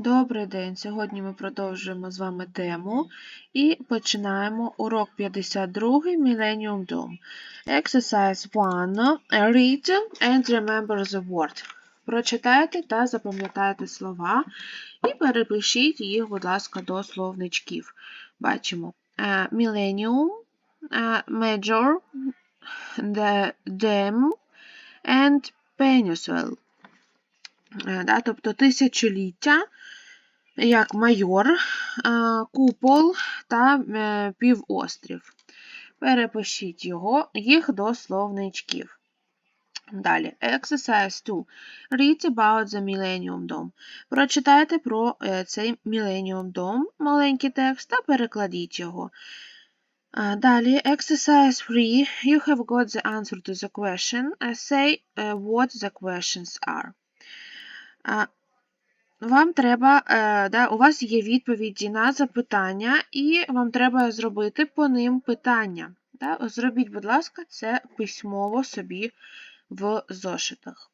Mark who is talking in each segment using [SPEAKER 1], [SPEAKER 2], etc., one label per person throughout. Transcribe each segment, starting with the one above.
[SPEAKER 1] Добрий день! Сьогодні ми продовжуємо з вами тему і починаємо урок 52 Millennium Dome. Exercise 1. Read and remember the word. Прочитайте та запам'ятайте слова і перепишіть їх, будь ласка, до словничків. Бачимо е, Millennium, е, Major, the- Dam and Peninsula. Е, да, тобто тисячоліття, як майор, е, купол та е, півострів. Перепишіть його, їх до словничків. Далі, exercise 2. Read about the Millennium Dome. Прочитайте про цей Millennium Dome, маленький текст, та перекладіть його. Далі, exercise 3. You have got the answer to the question. Say what the questions are. Вам треба, е, да, у вас є відповіді на запитання, і вам треба зробити по ним питання. Да? Зробіть, будь ласка, це письмово собі в зошитах.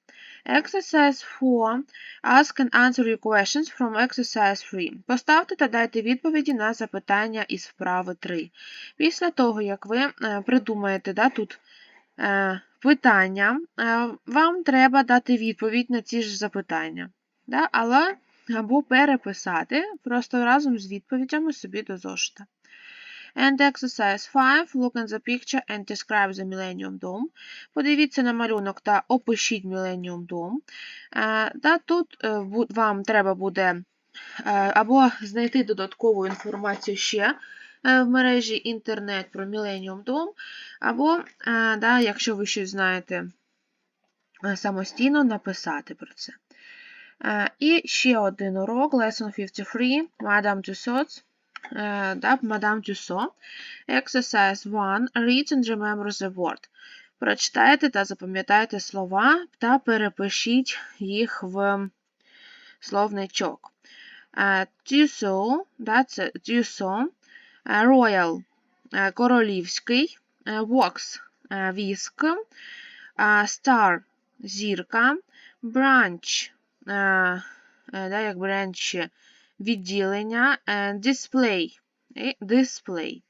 [SPEAKER 1] Exercise 4. Ask and answer your questions from exercise 3. Поставте та дайте відповіді на запитання із вправи 3. Після того, як ви е, придумаєте да, тут е, питання, е, вам треба дати відповідь на ці ж запитання. Але або переписати просто разом з відповідями собі до зошита. And exercise 5. Look at the picture and describe the Millennium Dome. Подивіться на малюнок та опишіть Millennium Dome. Е, тут е, вам треба буде або знайти додаткову інформацію ще в мережі інтернет про Millennium Dome, або, е, да, якщо ви щось знаєте е, самостійно, написати про це. Е, І ще один урок, Lesson 53, Madame Tussauds, е, да, Madame. Exercise 1. Read and remember the word. Прочитайте та запам'ятайте слова та перепишіть їх в словничок. Е, Tussaud, да, це Tussaud, е, Royal, е, королівський, е, Wax, е, віск, Star, зірка, Branch, да, як бранч відділення, display, display.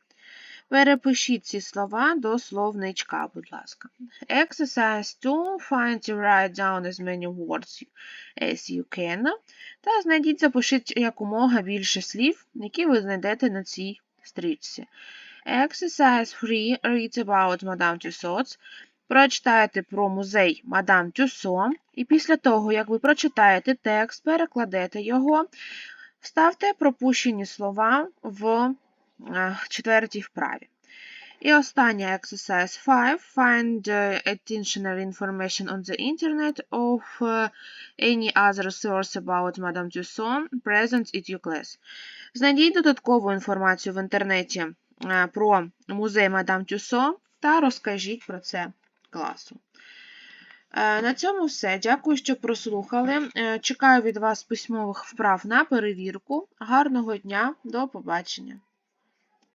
[SPEAKER 1] Перепишіть ці слова до словничка, будь ласка. Exercise 2. Find and write down as many words as you can. Та знайдіть, запишіть якомога більше слів, які ви знайдете на цій стрічці. Exercise 3. Read about Madame Tussauds. Прочитайте про музей Мадам Тюсо. і після того, як ви прочитаєте текст, перекладете його, вставте пропущені слова в е, четвертій вправі. І останнє exercise 5. Find additional information on the internet of uh, any other source about Madame Tussauds present at your class. Знайдіть додаткову інформацію в інтернеті е, про музей Мадам Тюссо та розкажіть про це класу. Е, На цьому все. Дякую, що прослухали. Е, Чекаю від вас письмових вправ на перевірку. Гарного дня, до побачення!